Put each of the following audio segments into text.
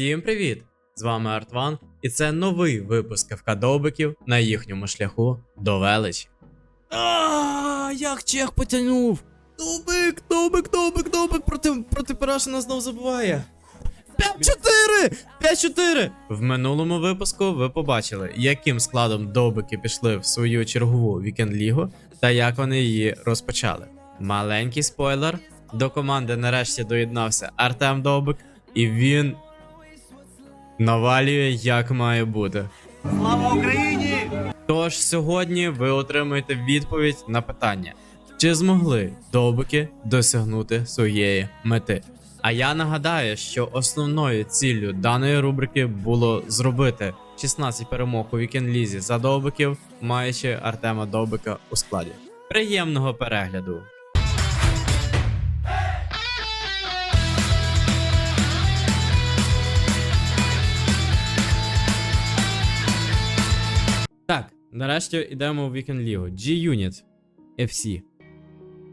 Всім привіт! З вами Артван, і це новий випуск ФК на їхньому шляху до величі. А, як чех потягнув! Довбик, довбик, довбик, довбик проти, проти Парашина знов забуває. 5-4! 5-4! В минулому випуску ви побачили, яким складом довбики пішли в свою чергову вікенд-лігу та як вони її розпочали. Маленький спойлер. До команди нарешті доєднався Артем Довбик, і він навалює як має бути. Слава Україні! Тож сьогодні ви отримаєте відповідь на питання, чи змогли довбики досягнути своєї мети. А я нагадаю, що основною ціллю даної рубрики було зробити 16 перемог у вікенд-лізі за довбиків, маючи Артема Довбика у складі. Приємного перегляду! Нарешті йдемо в Weekend Лігу. G-Unit FC.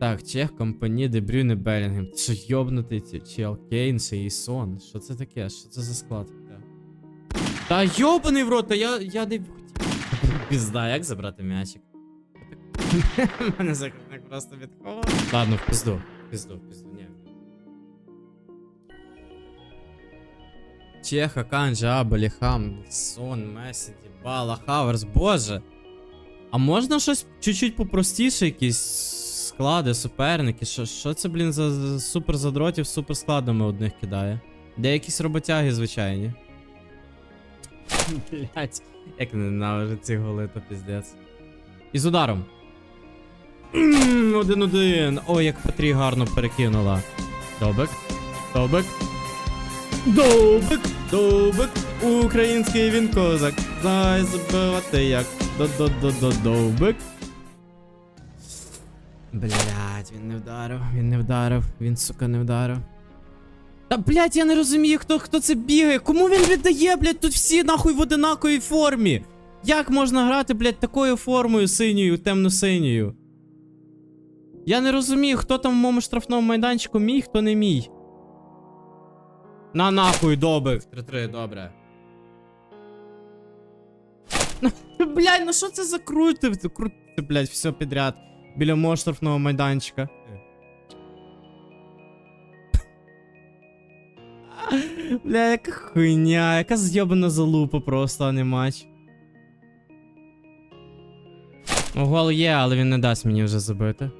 Так, Чех, компанії Дебрюне Белінгем. Що йобнутий ці чел Кейн, Сейсон. Що це таке? Що це за склад? Та йобаний в рот, та я, я не хотів. Пізда, як забрати м'ячик? Мене закрутник просто відкова. Ладно, в пізду. В пізду, пізду, Чеха, Канджа, Баліхам, Сон, Месі, Дібала, Хаверс, боже. А можна щось чуть-чуть попростіше, якісь склади, суперники? Що, що це, блін, за, за супер задротів, супер складами одних кидає? Де якісь роботяги звичайні. Блять, як ненавижу ці голи, то піздець. І з ударом. Один-один. Ой, як Петрі гарно перекинула. Добик. Добик. Довбик, довбик, український він козак. Знай забивати як до-до-до-до-довбик. Блять, він не вдарив, він не вдарив, він, сука, не вдарив. Та блять, я не розумію, хто, хто це бігає. Кому він віддає, блять, тут всі нахуй в одинаковій формі. Як можна грати, блять, такою формою синьою, темно-синьою? Я не розумію, хто там в моєму штрафному майданчику мій, хто не мій. На нахуй добив. 3-3, добре. Ну, Блядь, ну що це за крути? Крути, блядь, все підряд. Біля мого майданчика. Бля, яка хуйня, яка з'єбана залупа просто, а не матч. Ну, Гол є, але він не дасть мені вже забити.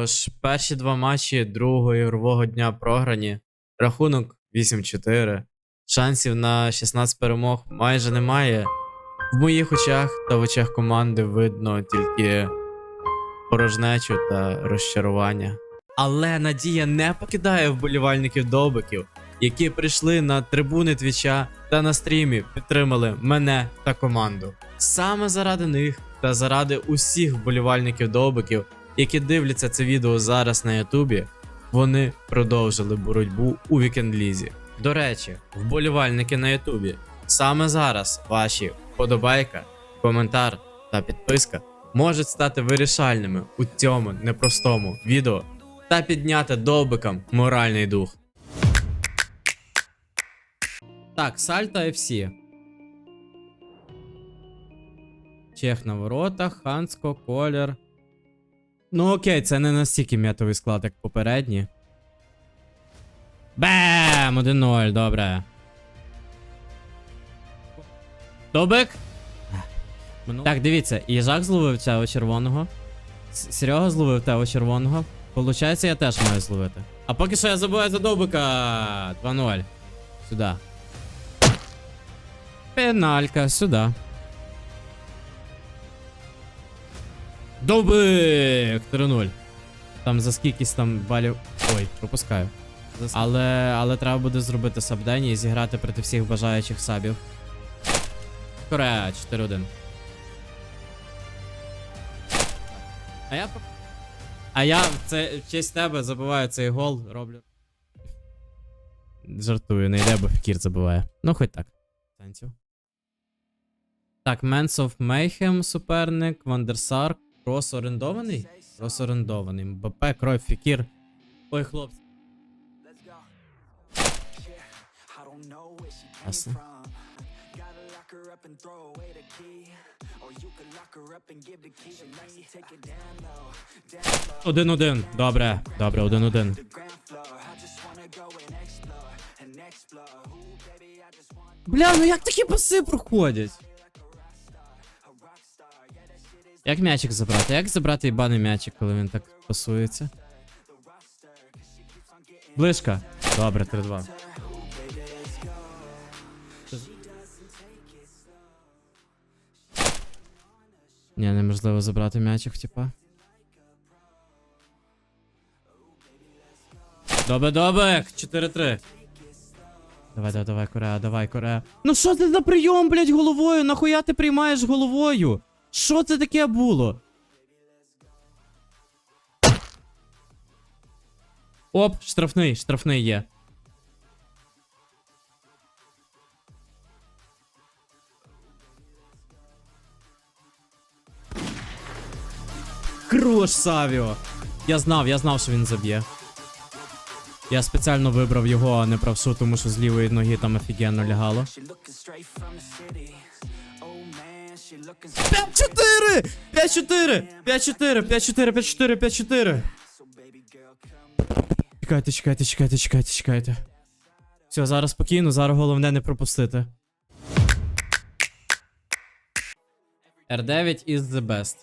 Тож, перші два матчі другого ігрового дня програні. Рахунок 8-4. Шансів на 16 перемог майже немає. В моїх очах та в очах команди видно тільки порожнечу та розчарування. Але надія не покидає вболівальників добиків, які прийшли на трибуни твіча та на стрімі підтримали мене та команду. Саме заради них та заради усіх вболівальників добиків які дивляться це відео зараз на Ютубі, вони продовжили боротьбу у вікенд-лізі. До речі, вболівальники на Ютубі, саме зараз ваші вподобайка, коментар та підписка можуть стати вирішальними у цьому непростому відео та підняти довбикам моральний дух. Так, Сальта FC. Чех на воротах, Ханско, Колір. Ну окей, це не настільки м'ятовий склад, як попередні. Бем! 1-0, добре. Добик? Так, дивіться, їжак зловив цього червоного. Серега зловив того червоного. Получається, я теж маю зловити. А поки що я забуваю за Добика. 2-0. Сюди. Пеналька, сюди. Довбик! 3-0. Там за скількись там балів. Ой, пропускаю. Але, але треба буде зробити сабдені і зіграти проти всіх бажаючих сабів. Корея, 4-1. А я. А я в це в честь тебе забиваю цей гол, роблю. Жартую, не йде, бо Фікір забиває. Ну, хоч так. Танців. Так, Men's of Mayhem суперник, Вандерсар, Крос орендований? Розорендований. МБП, крой, фікір. Ой, хлопці. Ясно. Один-один. Добре, добре, один-один. Бля, ну як такі паси проходять? Як м'ячик забрати? Як забрати ібаний м'ячик, коли він так пасується? Близько. Добре, 3-2. Ні, неможливо забрати м'ячик, типа. Добе, добе, 4-3. Давай, давай, давай, Корея, давай, Корея. Ну що це за прийом, блядь, головою? Нахуя ти приймаєш головою? Що це таке було? Оп, штрафний, штрафний є. Крош Савіо. Я знав, я знав, що він заб'є. Я спеціально вибрав його, а не правшу, тому що з лівої ноги там офігенно лягало. 5-4! 5-4! 5-4, 5-4, 5-4, 5-4. So baby girl, come Чекайте, чекайте, чекайте, чекайте, чекайте. Все, зараз спокійно, зараз головне не пропустити. R9 is the best.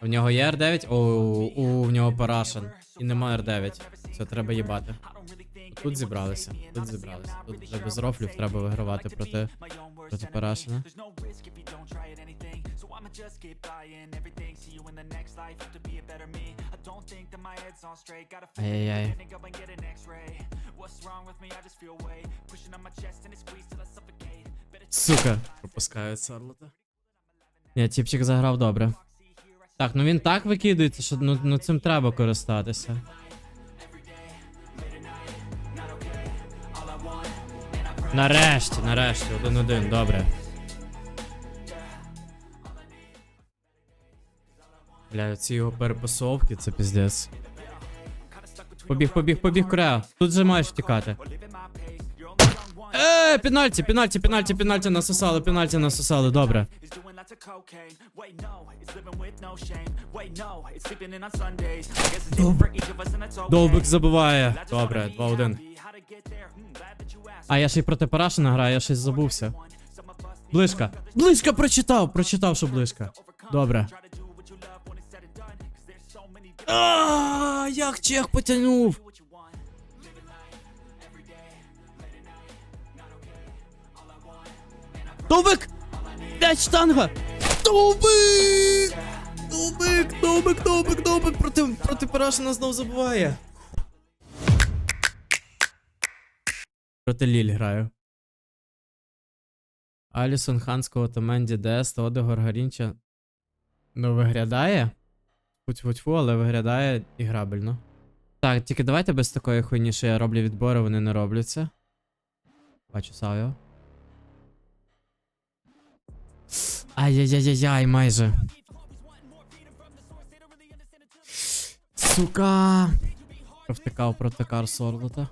В нього є R9? О, у, в нього Парашин. І нема R9. Все, треба їбати. Тут зібралися. Тут зібралися. Тут вже без рофлів треба вигравати проти, проти Парашина. Ай-яй-яй. Сука. Пропускають Сарлота. Ні, тіпчик заграв добре. Так, ну він так викидується, що ну, ну цим треба користатися. Нарешті, нарешті, один-один, добре. Бля, ці його перепасовки, це піздець. Побіг, побіг, побіг, Корея. Тут же маєш втікати. Е, пенальті, пенальті, пенальті, пенальті насосали, пенальті насосали, добре. Довбик забиває. Добре, 2-1. А я ще й проти Парашина граю, я щось забувся. Близько. Близько прочитав, прочитав, що близько. Добре. А, як чех потягнув. Довбик! П'ять штанга! Довбик! Довбик, довбик, довбик, довбик проти, проти Парашина знов забуває. Проти Ліль граю. Алісон Ханського та Менді Дес та Одегор Гарінча. Ну, виглядає. Фу-фу-фу, але виглядає іграбельно. Так, тільки давайте без такої хуйні, що я роблю відбори, вони не робляться. Бачу Савіо. Ай-яй-яй-яй, майже. Сука. Провтикав протикар Сорлота.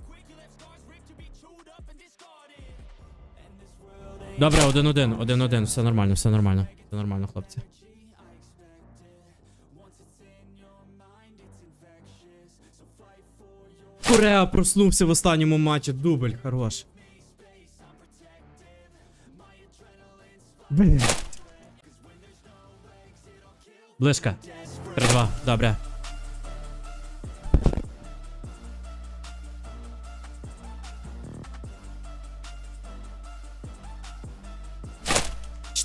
Добре, один-один, один-один, все нормально, все нормально. Все нормально, хлопці. Корея проснувся в останньому матчі. Дубль, хорош. Блін. Близько. 3-2, добре.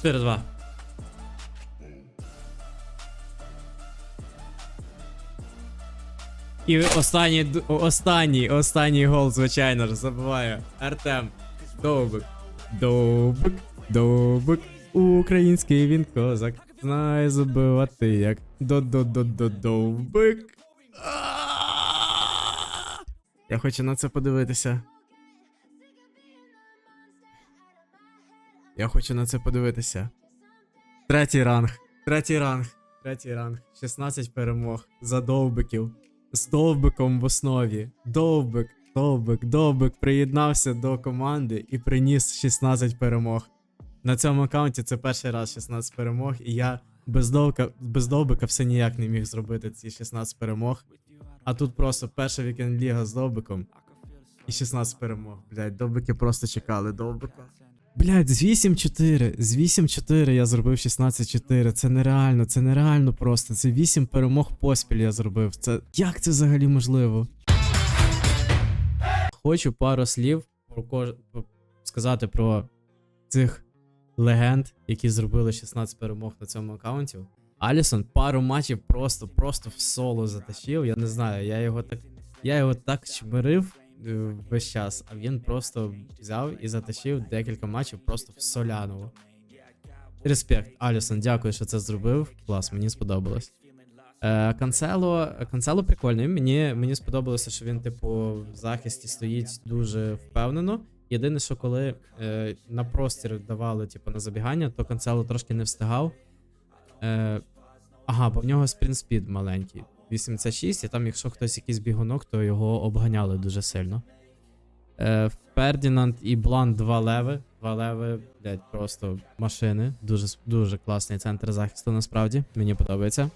Чотири-два. І останній, останній, останній гол, звичайно ж, забуваю. Артем. Довбик. Довбик. Довбик. Український він козак. Знає забивати як. До-до-до-до-довбик. Я хочу на це подивитися. Я хочу на це подивитися. Третій ранг. Третій ранг. Третій ранг. 16 перемог. За довбиків. З довбиком в основі. Довбик, довбик, довбик приєднався до команди і приніс 16 перемог. На цьому аккаунті це перший раз 16 перемог, і я без, довбика, без довбика все ніяк не міг зробити ці 16 перемог. А тут просто перша вікенд ліга з довбиком і 16 перемог. Блять, довбики просто чекали довбика. Блять, з 8-4, з 8-4 я зробив 16-4. Це нереально, це нереально просто. Це 8 перемог поспіль я зробив. Це як це взагалі можливо? Хочу пару слів про кож... сказати про цих легенд, які зробили 16 перемог на цьому аккаунті. Алісон пару матчів просто, просто в соло затащив. Я не знаю, я його так. Я його так чмирив весь час, а він просто взяв і затащив декілька матчів просто в соляново. Респект, Алісон, дякую, що це зробив. Клас, мені сподобалось. Е, Канцело, Канцело прикольний. Мені, мені сподобалося, що він, типу, в захисті стоїть дуже впевнено. Єдине, що коли е, на простір давали, типу, на забігання, то Канцело трошки не встигав. Е, ага, бо в нього спринт-спід маленький. 86, і там, якщо хтось якийсь бігунок, то його обганяли дуже сильно. Е, Фердінанд і Блан два леви. Два леви, блядь, просто машини. Дуже, дуже класний центр захисту, насправді. Мені подобається.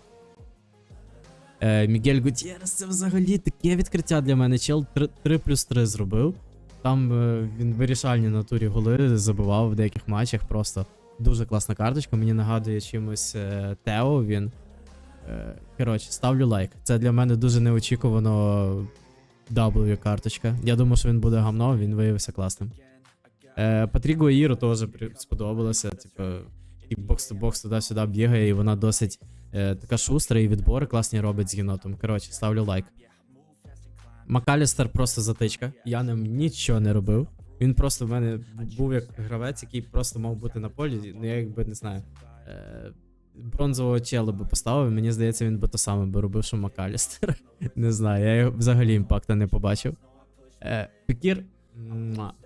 Е, Мігель Гутєрес це взагалі таке відкриття для мене. Чел 3, 3 плюс 3 зробив. Там е, він вирішальні натурі голи забивав в деяких матчах. Просто дуже класна карточка. Мені нагадує чимось е, Тео. Він. Е, коротше, ставлю лайк. Це для мене дуже неочікувано W карточка. Я думав, що він буде гамно, він виявився класним. Е, Патріго Іро теж сподобалося. Типу, і бокс-то-бокс туди-сюди бігає, і вона досить е, така шустра, і відбори класні робить з єнотом. Коротше, ставлю лайк. Макалістер просто затичка. Я ним нічого не робив. Він просто в мене був як гравець, який просто мав бути на полі. Ну я якби не знаю. Е, бронзового чела би поставив. Мені здається, він би то саме би робив, що Макалістер. не знаю, я його взагалі імпакта не побачив. Е, Пікір.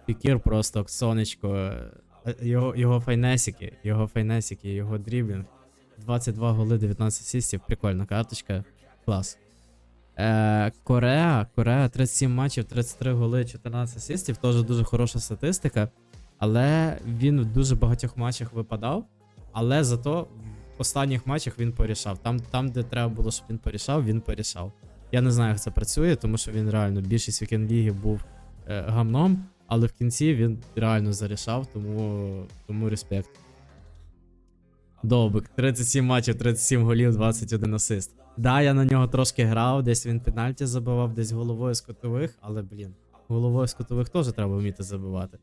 Пікір просто сонечко. Е, Його, його файнесики, його файнесики, його дріблінг. 22 голи, 19 асистів. Прикольна карточка. Клас. Е, Корея, Корея 37 матчів, 33 голи, 14 асистів. Теж дуже хороша статистика. Але він в дуже багатьох матчах випадав. Але зато останніх матчах він порішав. Там, там де треба було, щоб він порішав, він порішав. Я не знаю, як це працює, тому що він реально більшість вікенд ліги був е, гамном, але в кінці він реально зарішав, тому, тому респект. Довбик, 37 матчів, 37 голів, 21 асист. Да, я на нього трошки грав, десь він пенальті забивав, десь головою з котових, але блін, головою з котових теж треба вміти забивати.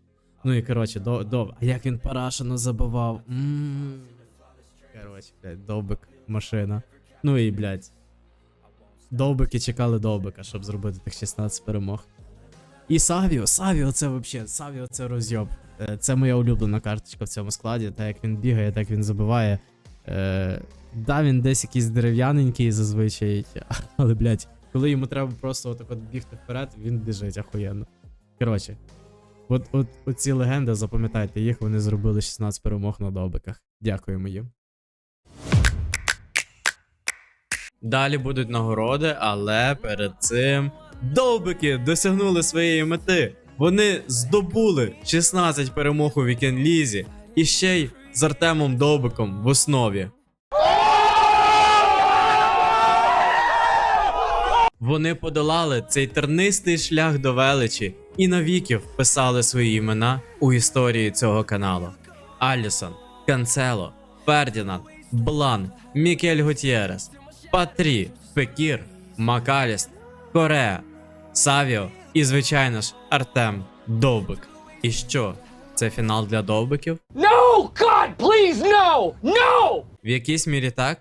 Ну і коротше, до, до, а як він парашено забивав. Ммм. Коротше, блядь, довбик, машина. Ну і, блядь. Довбики чекали довбика, щоб зробити тих 16 перемог. І Савіо, Савіо це взагалі, Савіо це розйоб. Е, Це моя улюблена карточка в цьому складі. Так як він бігає, так він забиває. Е, да, він десь якийсь дерев'яненький зазвичай, але, блядь, коли йому треба просто отак от бігти вперед, він біжить ахуєнно. Коротше, от, от, от ці легенди, запам'ятайте їх, вони зробили 16 перемог на довбиках. Дякуємо їм. Далі будуть нагороди, але перед цим довбики досягнули своєї мети. Вони здобули 16 перемог у вікенд-лізі і ще й з Артемом Довбиком в основі. Вони подолали цей тернистий шлях до величі і навіки вписали свої імена у історії цього каналу. Алісон, Канцело, Фердінанд, Блан, Мікель Гутєрес, Патрі, Фекір, Макаліст, Корея, Савіо і, звичайно ж, Артем Довбик. І що? Це фінал для довбиків? No! God, please, no! No! В якійсь мірі так,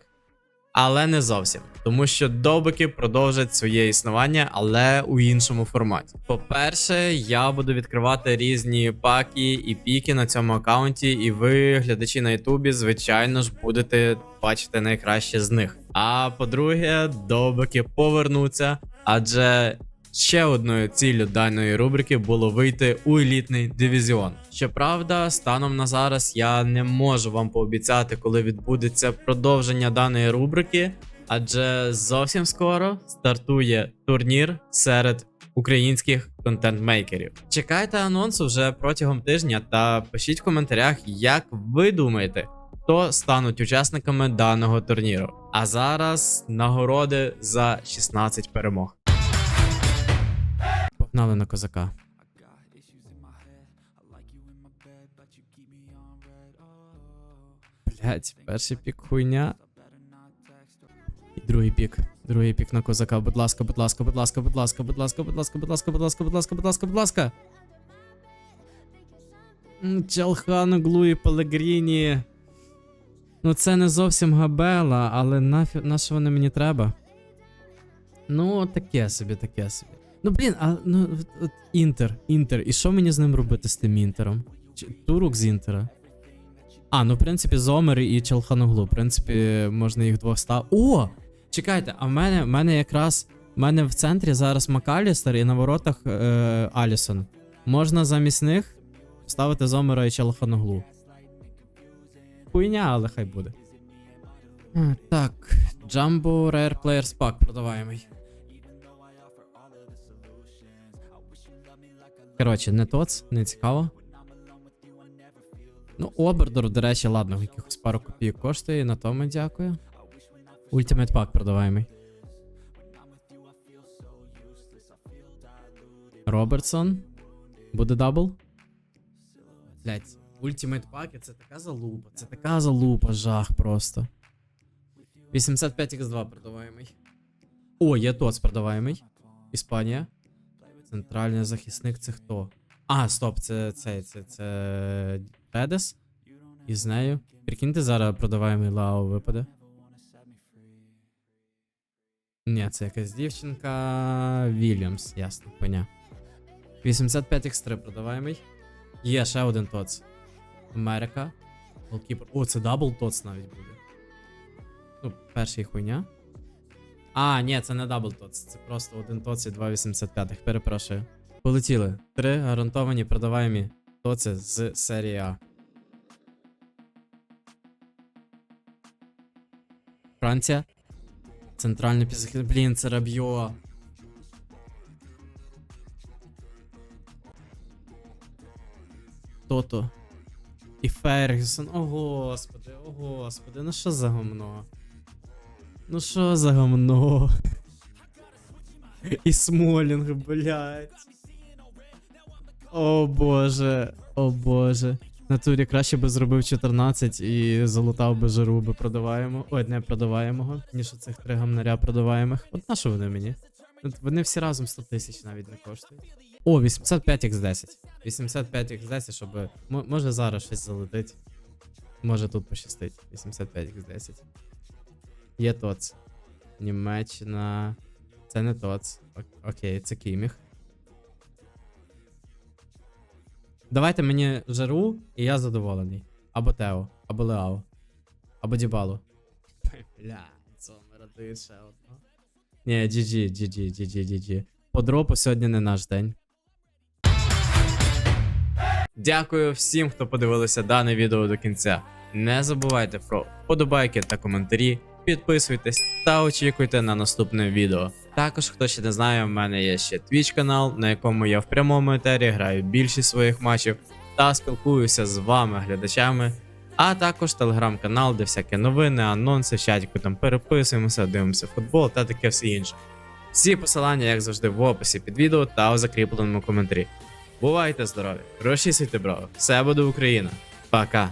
але не зовсім. Тому що довбики продовжать своє існування, але у іншому форматі. По-перше, я буду відкривати різні паки і піки на цьому аккаунті, і ви, глядачі на Ютубі, звичайно ж, будете бачити найкраще з них. А по-друге, довбики повернуться, адже Ще одною ціллю даної рубрики було вийти у елітний дивізіон. Щоправда, станом на зараз я не можу вам пообіцяти, коли відбудеться продовження даної рубрики, адже зовсім скоро стартує турнір серед українських контент-мейкерів. Чекайте анонсу вже протягом тижня та пишіть в коментарях, як ви думаєте, хто стануть учасниками даного турніру. А зараз нагороди за 16 перемог. Погнали на козака. Блять, перший пік хуйня. І другий пік. Другий пік на козака. Будь ласка, будь ласка, будь ласка, будь ласка, будь ласка, будь ласка, будь ласка, будь ласка, будь ласка, будь ласка, будь ласка. М, Чалхану, Глу Пелегріні. Ну, це не зовсім габела, але нафі... на що вони мені треба? Ну, таке собі, таке собі. Ну, блін, а ну от, інтер, інтер. І що мені з ним робити з тим інтером? Чи, турок з інтера? А, ну в принципі, Зомер і Челханоглу. В принципі, можна їх двох став. О! Чекайте, а в мене, в мене якраз. В мене в центрі зараз Макалістер і на воротах е, Алісон. Можна замість них ставити Зомера і Челханоглу. Хуйня, але хай буде. Так, Jumbo Rare Players Pack продаваємий. Коротше, не тоц, не цікаво. Ну, Обердор, до речі, ладно, якихось пару копійок коштує, на тому дякую. Ultimate Pack продаваємий. Робертсон. Буде дабл? Блять, Ultimate Pack це така залупа, це така залупа, жах просто. 85x2 продаваємий. О, є ТОЦ продаваємий. Іспанія. Центральний захисник це хто? А, стоп, це це, це, це Редес. І з нею. Прикиньте, зараз продаваємий Лао випаде. Ні, це якась дівчинка. Вільямс, ясно, поня. 85x3 продаваємий. Є ще один ТОЦ. Америка. Голкіпер. О, це дабл ТОЦ навіть буде. Ну, перший хуйня. А, ні, це не дабл ТОЦ. Це просто один ТОЦ і 2,85. Перепрошую. Полетіли. Три гарантовані продаваємі ТОЦи з серії А. Франція. Центральний пізахід. Блін, це Рабьо. Тото. І Фергюсон. О господи, о господи, ну що за гомно? Ну що за гомно? І Смолінг, блядь. О боже, о боже. Натурі краще би зробив 14 і залутав би жару би продаваємо. Ой, не продаваємого, ніж оцих три гамнаря продаваємих. От на що вони мені? Вони всі разом 100 тисяч навіть не коштують. О, 85x10. 85x10, щоб. м- може зараз щось залетить. Може тут пощастить. 85x10. Є ТОЦ. Німеччина. Це не ТОЦ. Окей, це Кіміх. Давайте мені жару, і я задоволений. Або Тео, або Леао, або Дібало. Бля, Сомера, ти ще одно. Ні, GG, GG, GG, GG. По дропу сьогодні не наш день. Дякую всім, хто подивилися дане відео до кінця. Не забувайте про подобайки та коментарі. Підписуйтесь та очікуйте на наступне відео. Також, хто ще не знає, в мене є ще Twitch канал, на якому я в прямому етері граю більшість своїх матчів та спілкуюся з вами, глядачами. А також телеграм-канал, де всякі новини, анонси, в чатіку там переписуємося, дивимося футбол та таке все інше. Всі посилання, як завжди, в описі під відео та у закріпленому коментарі. Бувайте здорові, розчісуйте браво. Все буде Україна. Пока.